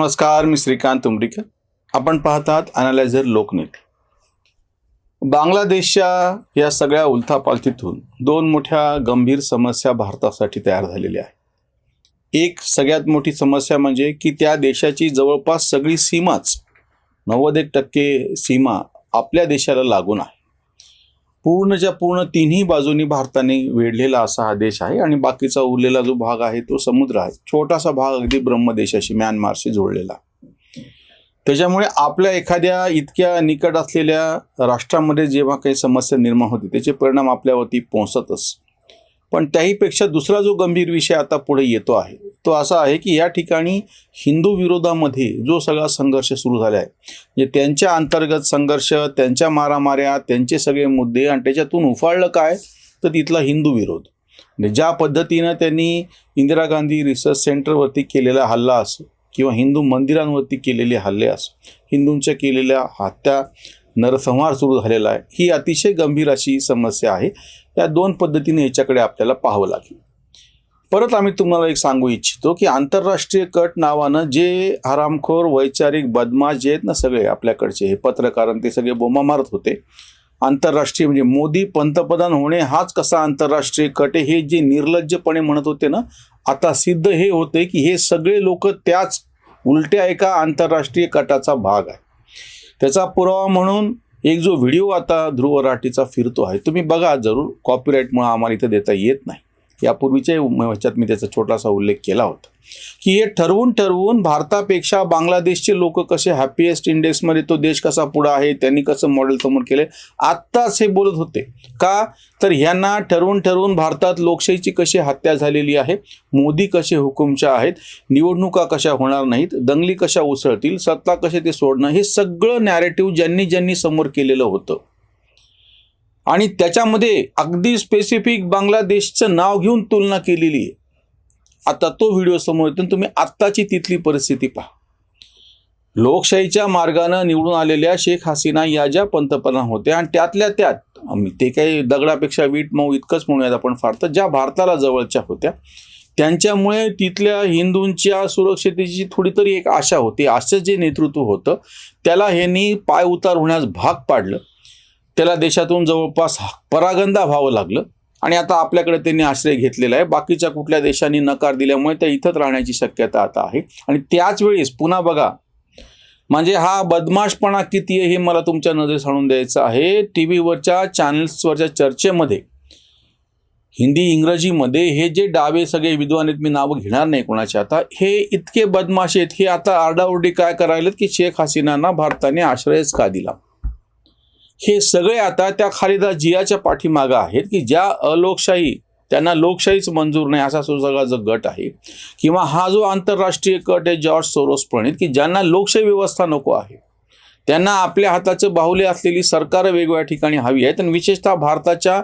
नमस्कार मी श्रीकांत उमरीकर. आपण पाहतात अनालायझर लोकनेट. बांगलादेशच्या या सगळ्या उलथापालथीतून दोन मोठ्या गंभीर समस्या भारतासाठी तयार झालेल्या आहे एक सगळ्यात मोठी समस्या म्हणजे की त्या देशाची जवळपास सगळी सीमाच नव्वद एक टक्के सीमा आपल्या देशाला लागून आहे. पूर्णच्या पूर्ण तिन्ही बाजूनी भारताने वेढलेला असा हा देश आहे आणि बाकीचा उरलेला जो भाग आहे तो समुद्र आहे. छोटासा भाग अगदी ब्रह्मदेशाशी म्यानमारशी जोडलेला. त्याच्यामुळे आपल्या एखाद्या इतक्या निकट असलेल्या राष्ट्रामध्ये जेव्हा काही समस्या निर्माण होते त्याचे परिणाम आपल्यावरती पोहोचतच. पण त्याहीपेक्षा दुसरा जो गंभीर विषय आता पुढे येतो आहे तो असा आहे की या ठिकाणी हिंदू विरोधामध्ये जो सगळा संघर्ष सुरू झाला आहे म्हणजे त्यांच्या अंतर्गत संघर्ष त्यांच्या मारामाऱ्या त्यांचे सगळे मुद्दे आणि त्याच्यातून उफाळलं काय तर तिथला हिंदू विरोध. म्हणजे ज्या पद्धतीनं त्यांनी इंदिरा गांधी रिसर्च सेंटरवरती केलेला हल्ला असो किंवा हिंदू मंदिरांवरती केलेले हल्ले असो हिंदूंच्या केलेल्या हत्या नरसंहार सुरू झालेला आहे ही अतिशय गंभीर अशी समस्या आहे. या दोन पद्धतीने याच्याकडे आपल्याला पाहावं लागेल. परत आम्ही तुम्हाला एक सांगू इच्छितो की आंतरराष्ट्रीय कट नावानं जे हरामखोर वैचारिक बदमाश जे आहेत ना सगळे आपल्याकडचे हे पत्रकार ते सगळे बोमा मारत होते. आंतरराष्ट्रीय म्हणजे मोदी पंतप्रधान होणे हाच कसा आंतरराष्ट्रीय कट आहे हे जे निर्लज्जपणे म्हणत होते ना आता सिद्ध हे होते की हे सगळे लोक त्याच उलट्या एका आंतरराष्ट्रीय कटाचा भाग आहे. त्याचा पुरावा म्हणून एक जो व्हिडिओ आता ध्रुव राठीचा फिरतो आहे तुम्ही बघा जरूर कॉपीराईटमुळे आम्हाला इथं देता येत नाही. यापूर्वीच्या ह्याच्यात मी त्याचा छोटासा उल्लेख केला होता. की हे ठरवून ठरवून भारतापेक्षा बांगलादेशचे लोक कसे हॅपीएस्ट इंडेक्समध्ये तो देश कसा पुढं आहे त्यांनी कसं मॉडेल समोर केले आत्ताच हे बोलत होते. का? तर ह्यांना ठरवून ठरवून भारतात लोकशाहीची कशी हत्या झालेली आहे मोदी कसे हुकुमशा आहेत निवडणुका कशा होणार नाहीत दंगली कशा उसळतील सत्ता कसे ते सोडणं हे सगळं नॅरेटिव्ह ज्यांनी ज्यांनी समोर केलेलं होतं. आणि त्याच्यामध्ये अगदी स्पेसिफिक बांगलादेशचं नाव घेऊन तुलना केलेली आहे. आता तो व्हिडिओ समोर येतो तुम्ही आत्ताची तिथली परिस्थिती पहा. लोकशाहीच्या मार्गानं निवडून आलेल्या शेख हसीना या ज्या पंतप्रधान होत्या आणि त्यातल्या त्यात आम्ही ते काही दगडापेक्षा वीट मऊ इतकंच म्हणूयात आपण फार तर ज्या भारताला जवळच्या होत्या त्यांच्यामुळे तिथल्या हिंदूंच्या सुरक्षतेची थोडी तरी एक आशा होती. असं जे नेतृत्व होतं त्याला ह्यांनी पाय उतार होण्यास भाग पाडलं. त्याला देशातून जवळपास परागंदा व्हावं लागलं. आणि आता आपल्याकडे त्यांनी आश्रय घेतलेला आहे. बाकीच्या कुठल्या देशांनी नकार दिल्यामुळे त्या इथंच राहण्याची शक्यता आता आहे. आणि त्याच वेळेस पुन्हा बघा म्हणजे हा बदमाशपणा किती आहे हे मला तुमच्या नजरेस आणून द्यायचं आहे. टी व्हीवरच्या चॅनल्सवरच्या चर्चेमध्ये हिंदी इंग्रजीमध्ये हे जे डावे सगळे विद्वान आहेत मी नावं घेणार नाही कोणाचे आता. हे इतके बदमाश आहेत हे आता आरडाओरडी काय करायलेत की शेख हसीनांना भारताने आश्रयच का दिला? हे सगळे आता त्या खालिदा जियाच्या पाठीमागं आहेत की ज्या अलोकशाही त्यांना लोकशाहीच मंजूर नाही असा जो सगळा जो गट आहे. किंवा हा जो आंतरराष्ट्रीय कट आहे जॉर्ज सोरोस प्रणित की ज्यांना लोकशाही व्यवस्था नको आहे. त्यांना आपल्या हाताचं बाहुले असलेली सरकार वेगवेगळ्या ठिकाणी हवी आहेत. आणि विशेषतः भारताच्या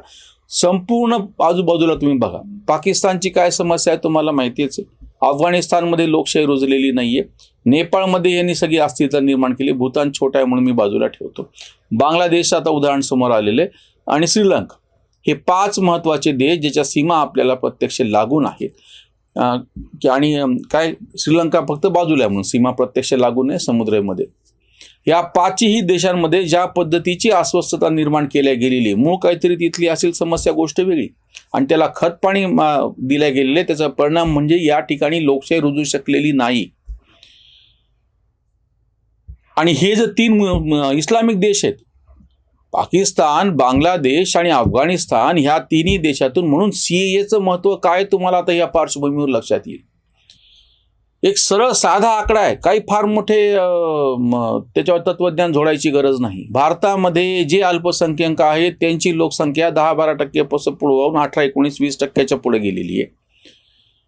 संपूर्ण आजूबाजूला तुम्ही बघा. पाकिस्तानची काय समस्या आहे तुम्हाला माहितीच आहे. अफगाणिस्तानमध्ये लोकशाही रुजलेली नाहीये. नेपाळमध्ये यांनी सगळी अस्थिरता निर्माण केली. भूतान छोटा आहे म्हणून मी बाजूला ठेवतो. बांगलादेश आता उदाहरण समोर आलेले आणि श्रीलंका हे पाच महत्त्वाचे देश ज्याच्या सीमा आपल्याला प्रत्यक्ष लागून आहेत. की आणि काय? श्रीलंका फक्त बाजूला आहे म्हणून सीमा प्रत्यक्ष लागून आहे समुद्रामध्ये. या पाचही देशांमध्ये ज्या पद्धतीची अस्वस्थता निर्माण केल्या गेलेली मूळ काहीतरी तिथली असेल समस्या गोष्ट वेगळी. आणि त्याला खत पाणी दिले गेलेले. त्याचा परिणाम म्हणजे या ठिकाणी लोकशाही रुजू शकलेली नाही. आणि हे जे तीन इस्लामिक देश आहेत पाकिस्तान बांगलादेश आणि अफगाणिस्तान ह्या तिन्ही देशातून म्हणून सीएचं महत्त्व काय? तुम्हाला आता या पार्श्वभूमीवर लक्षात येईल. एक सरळ साधा आकडा आहे. काही फार मोठे त्याच्यावर तत्वज्ञान जोडायची गरज नाही. भारतामध्ये जे अल्पसंख्याक आहेत त्यांची लोकसंख्या दहा बारा टक्क्यापासून पुढे वाहून अठरा एकोणीस वीस टक्क्याच्या पुढे गेलेली आहे.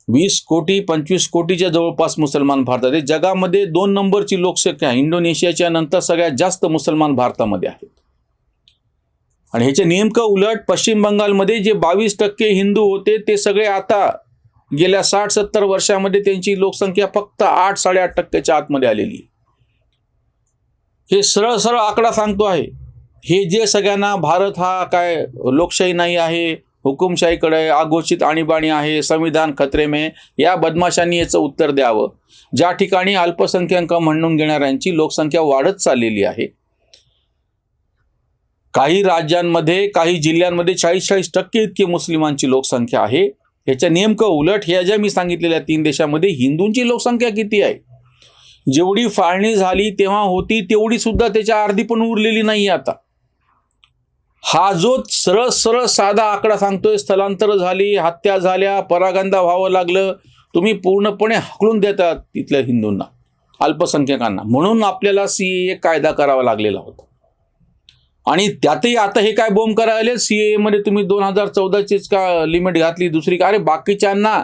वीस कोटी पंचवीस कोटीच्या जवळपास मुसलमान भारतात आहे जगामध्ये दोन नंबरची लोकसंख्या इंडोनेशियाच्या नंतर सगळ्यात जास्त मुसलमान भारतामध्ये आहेत. आणि ह्याचे नेमकं उलट पश्चिम बंगालमध्ये जे बावीस टक्के हिंदू होते ते सगळे आता गेल्या साठ सत्तर वर्षामध्ये त्यांची लोकसंख्या फक्त आठ साडेआठ टक्क्याच्या आतमध्ये आलेली हे सरळ सरळ आकडा सांगतो आहे. हे जे सगळ्यांना भारत हा काय लोकशाही नाही आहे हुकुमशाहीकडे आघोषित आणीबाणी आहे संविधान खतरे में या बदमाशांनी याचं उत्तर द्यावं. ज्या ठिकाणी अल्पसंख्याक म्हणून घेणाऱ्यांची लोकसंख्या वाढत चाललेली आहे काही राज्यांमध्ये काही जिल्ह्यांमध्ये चाळीस चाळीस टक्के इतकी मुस्लिमांची लोकसंख्या आहे. ह्याच्या नेमकं उलट ह्या ज्या मी सांगितलेल्या तीन देशामध्ये हिंदूंची लोकसंख्या किती आहे? जेवढी फाळणी झाली तेव्हा होती तेवढी सुद्धा त्याच्या अर्धी पण उरलेली नाही आता. हा जो सरळ सरळ साधा आकडा सांगतोय स्थलांतर झाली हत्या झाल्या परागंदा व्हावं लागलं तुम्ही पूर्णपणे हकलून देतात तिथल्या हिंदूंना अल्पसंख्याकांना. म्हणून आपल्याला सी ए कायदा करावा लागलेला होता. आणि त्यातही आता हे काय बोंब करायला सी मध्ये तुम्ही दोन हजार चौदाचीच का लिमिट घातली दुसरी का? अरे बाकीच्यांना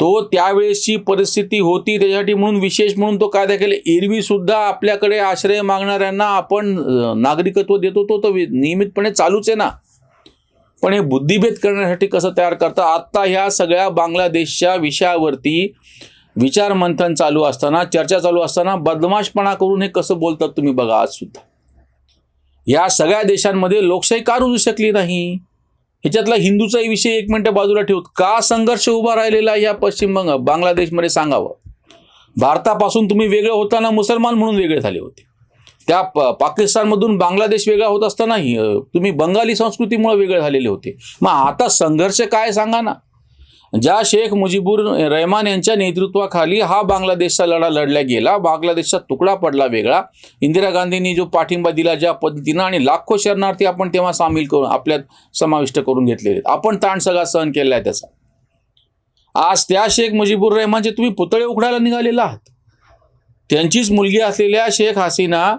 तो त्यावेळेसची परिस्थिती होती त्याच्यासाठी म्हणून विशेष म्हणून तो कायदा केला. एरवी सुद्धा आपल्याकडे आश्रय मागणाऱ्यांना आपण नागरिकत्व देतो तो तो वि- नियमितपणे चालूच आहे ना. पण हे बुद्धिभेद करण्यासाठी कसं तयार करता? आत्ता ह्या सगळ्या बांगलादेशच्या विषयावरती विचार मंथन चालू असताना चर्चा चालू असताना बदमाशपणा करून हे कसं बोलतात तुम्ही बघा आज सुद्धा. या सगळ्या देशांमध्ये लोकशाही का रुजू शकली नाही? ह्याच्यातला हिंदूचाही विषय एक मिनटं बाजूला ठेवत. का संघर्ष उभा राहिलेला या पश्चिम बंग बांगलादेशमध्ये सांगावं? भारतापासून तुम्ही वेगळं होताना मुसलमान म्हणून वेगळे झाले होते. त्या प- पाकिस्तानमधून बांगलादेश वेगळा होत असतानाही तुम्ही बंगाली संस्कृतीमुळे वेगळे झालेले होते. मग आता संघर्ष काय सांगा ना? ज्या शेख मुजीबुर रहमान यांच्या नेतृत्वाखाली हा बांगलादेशचा लढा लढला गेला. बांगलादेशचा तुकडा पडला वेगळा. इंदिरा गांधींनी जो पाठिंबा दिला ज्या पद्धतीनं आणि लाखो शरणार्थी आपण तेव्हा सामील करून आपल्यात समाविष्ट करून घेतलेले आपण ताण सगळा सहन केला आहे त्याचा. आज त्या शेख मुजीबुर रहमानचे तुम्ही पुतळे उघडायला निघालेला आहात. त्यांचीच मुलगी असलेल्या शेख हसीना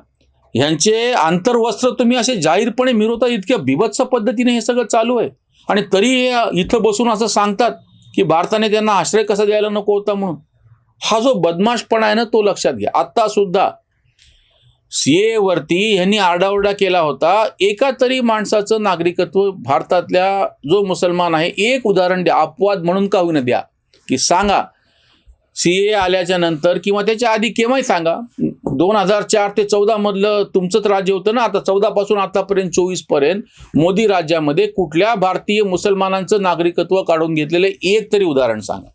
यांचे आंतरवस्त्र तुम्ही असे जाहीरपणे मिरवता इतक्या बिभत्स पद्धतीने हे सगळं चालू आहे. आणि तरी हे इथं बसून असं सांगतात की भारताने त्यांना आश्रय कसा द्यायला नको होता म्हणून? हा जो बदमाशपणा आहे ना तो लक्षात घ्या. आत्ता सुद्धा सीए वरती ह्यांनी आरडाओरडा केला होता. एका तरी माणसाचं नागरिकत्व भारतातल्या जो मुसलमान आहे एक उदाहरण द्या अपवाद म्हणून का होईना द्या की सांगा सी ए आल्याच्यानंतर किंवा त्याच्या आधी केव्हाही सांगा. दोन हजार चार ते चौदा मधलं तुमचंच राज्य होतं ना आता चौदा पासून आतापर्यंत चोवीसपर्यंत मोदी राज्यामध्ये कुठल्या भारतीय मुसलमानांचं नागरिकत्व काढून घेतलेलं एक तरी उदाहरण सांगा.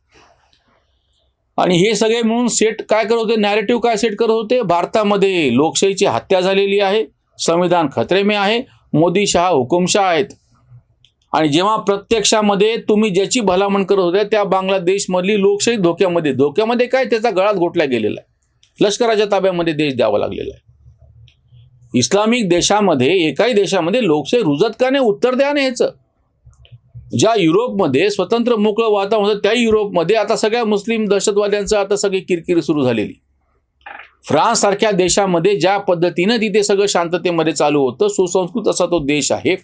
आणि हे सगळे म्हणून सेट काय करत होते? नॅरेटिव्ह काय सेट करत होते? भारतामध्ये लोकशाहीची हत्या झालेली आहे. संविधान खतरेमे आहे. मोदी शहा हुकुमशाह आहेत. आणि जेव्हा प्रत्यक्षामध्ये तुम्ही ज्याची भलामण करत होत्या त्या बांगलादेशमधली लोकशाही धोक्यामध्ये धोक्यामध्ये काय त्याचा गळात घोटला गेलेला आहे? लष्कराच्या ताब्यामध्ये देश द्यावा लागलेला आहे. इस्लामिक देशामध्ये एकाही देशामध्ये लोकशाही रुजत का नाही उत्तर द्या ना याचं. ज्या युरोपमध्ये स्वतंत्र मोकळं वातावरण होतं त्या युरोपमध्ये आता सगळ्या मुस्लिम दहशतवाद्यांचं आता सगळी किरकिरी सुरू झालेली. फ्रान्स सारख्या देशामध्ये ज्या पद्धतीनं तिथे सगळं शांततेमध्ये चालू होतं सुसंस्कृत असा तो देश आहे.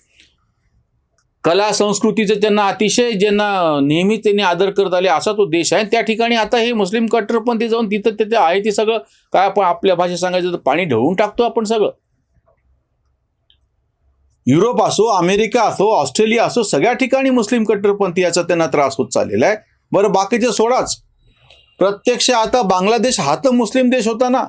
कला संस्कृतीचं त्यांना अतिशय ज्यांना नेहमीच त्यांनी आदर करत आले असा तो देश आहे. त्या ठिकाणी आता हे मुस्लिम कट्टरपंथी जाऊन तिथं तिथे आहे ते सगळं. काय आपण आपल्या भाषेत सांगायचं तर पाणी ढवळून टाकतो आपण सगळं. युरोप असो अमेरिका असो ऑस्ट्रेलिया असो सगळ्या ठिकाणी मुस्लिम कट्टरपंथी याचा त्यांना त्रास होत चाललेला आहे. बरं बाकीचे सोडाच. प्रत्यक्ष आता बांगलादेश हा तर मुस्लिम देश होता ना.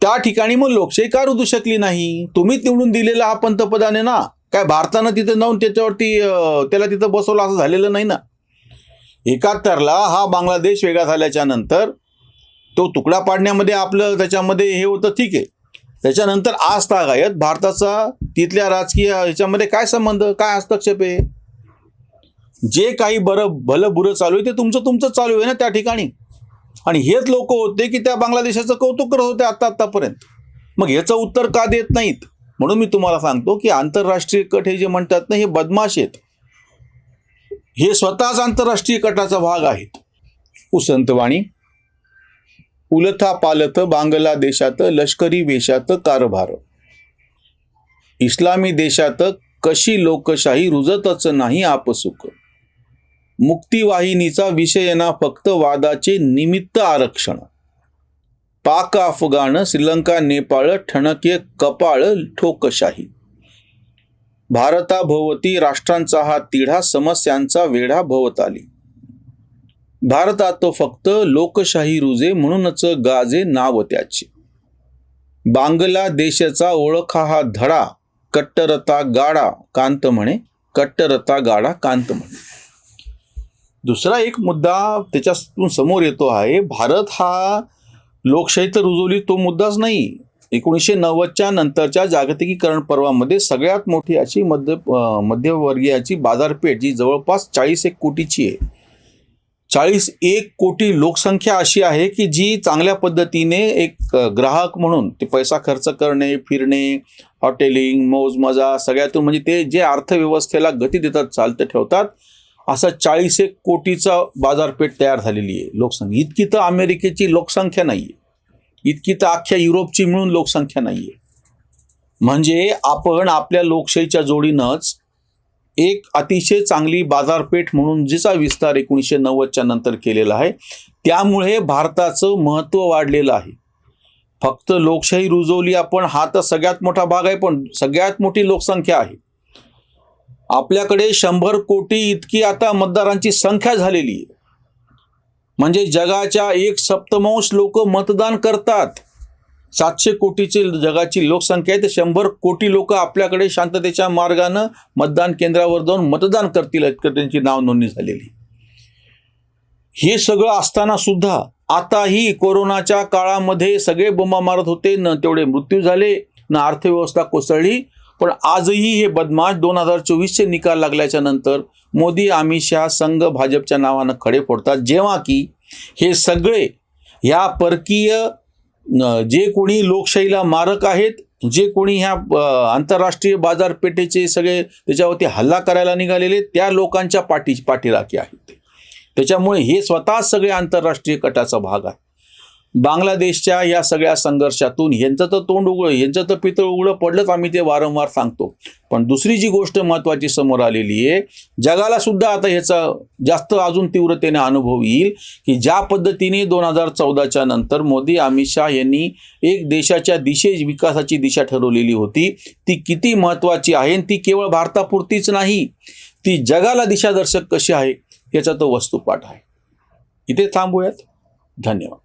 त्या ठिकाणी मग लोकशाही का रुजू शकली नाही. तुम्हीच निवडून दिलेला हा पंतप्रधान आहे ना. काय भारतानं तिथे जाऊन त्याच्यावरती त्याला तिथं बसवलं असं झालेलं नाही ना. एकाहत्तरला हा बांगलादेश वेगळा झाल्याच्यानंतर तो तुकडा पाडण्यामध्ये आपलं त्याच्यामध्ये हे होतं ठीक आहे. त्याच्यानंतर आज तागायत भारताचा तिथल्या राजकीय ह्याच्यामध्ये काय संबंध काय हस्तक्षेप आहे? जे काही बरं भलं बुरं चालू आहे ते तुमचं तुमचं चालू आहे ना त्या ठिकाणी. आणि हेच लोक होते की त्या बांगलादेशाचं कौतुक करत होते आत्ता आत्तापर्यंत. मग ह्याचं उत्तर का देत नाहीत? म्हणून मी तुम्हाला सांगतो की आंतरराष्ट्रीय कट हे जे म्हणतात ना हे बदमाश आहेत. हे स्वतःच आंतरराष्ट्रीय कटाचा भाग आहेत. उसंतवाणी उलथा पालथ बांगलादेशात लष्करी वेशात कारभार. इस्लामी देशात कशी लोकशाही रुजतच नाही आपसुक मुक्तिवाहिनीचा विषय ना फक्त वादाचे निमित्त आरक्षण. पाक अफगाण श्रीलंका नेपाळ ठणके कपाळ ठोकशाही. भारताभोवती राष्ट्रांचा हा तिढा समस्यांचा वेढा भोवताली भारतात तो फक्त लोकशाही रुजे म्हणूनच गाजे नाव त्याचे. बांगलादेशचा ओळखा हा धडा कट्टरता गाडा कांत म्हणे कट्टरता गाडा कांत म्हणे. दुसरा एक मुद्दा त्याच्यातून समोर येतो आहे भारत हा लोकशाही तर रुजवली तो मुद्दाच नाही. एकोणीसशे नव्वदच्या नंतरच्या जागतिकीकरण पर्वामध्ये सगळ्यात मोठी अशी मध्य मध्यमवर्गीयाची बाजारपेठ जी जवळपास चाळीस एक कोटीची आहे. चाळीस एक कोटी लोकसंख्या अशी आहे की जी चांगल्या पद्धतीने एक ग्राहक म्हणून ते पैसा खर्च करणे फिरणे हॉटेलिंग मौजमजा सगळ्यातून म्हणजे ते जे अर्थव्यवस्थेला गती देतात चालतं ठेवतात असं चाळीस एक कोटीचा बाजारपेठ तयार झालेली आहे. लोकसंख्या. इतकी तर अमेरिकेची लोकसंख्या नाही आहे इतकी तर अख्ख्या युरोपची मिळून लोकसंख्या नाही आहे म्हणजे आपण आपल्या लोकशाहीच्या जोडीनंच एक अतिशय चांगली बाजारपेठ म्हणून जिचा विस्तार एकोणीसशे नव्वदच्या नंतर केलेला आहे त्यामुळे भारताचं महत्त्व वाढलेलं आहे. फक्त लोकशाही रुजवली आपण हा तर सगळ्यात मोठा भाग आहे पण सगळ्यात मोठी लोकसंख्या आहे. आपल्याकडे शंभर कोटी इतकी आता मतदारांची संख्या झालेली आहे. म्हणजे जगाच्या एक सप्तमांश लोक मतदान करतात. सातशे कोटीची जगाची लोकसंख्या आहे तर शंभर कोटी लोक आपल्याकडे शांततेच्या मार्गानं मतदान केंद्रावर जाऊन मतदान करतील इतकं त्यांची नाव नोंदणी झालेली. हे सगळं असताना सुद्धा आताही कोरोनाच्या काळामध्ये सगळे बोंबा मारत होते न तेवढे मृत्यू झाले न अर्थव्यवस्था कोसळली पण आजही हे बदमाश दोन हजार चोवीसचे निकाल लागल्याच्या नंतर मोदी अमित शहा संघ भाजपच्या नावानं खडे फोडतात. जेव्हा की हे सगळे ह्या परकीय जे कोणी लोकशाहीला मारक आहेत जे कोणी ह्या आंतरराष्ट्रीय बाजारपेठेचे सगळे त्याच्यावरती हल्ला करायला निघालेले त्या लोकांच्या पाठी पाठीराखी आहेत. ते त्याच्यामुळे हे स्वतः सगळे आंतरराष्ट्रीय कटाचा भाग आहे बांगलादेशच्या या सगळ्या संघर्षातून यांचं तर तोंड उघड यांचं तर पितळ उघडं पडलंच आम्ही ते वारंवार सांगतो. पण दुसरी जी गोष्ट महत्त्वाची समोर आलेली आहे जगाला सुद्धा आता ह्याचा जास्त अजून तीव्रतेने अनुभव येईल की ज्या पद्धतीने दोन हजार चौदाच्या नंतर मोदी अमित शहा यांनी एक देशाच्या दिशे विकासाची दिशा ठरवलेली होती ती किती महत्त्वाची आहे आणि ती केवळ भारतापुरतीच नाही ती जगाला दिशादर्शक कशी आहे याचा तो वस्तुपाठ आहे. इथे थांबूयात. धन्यवाद.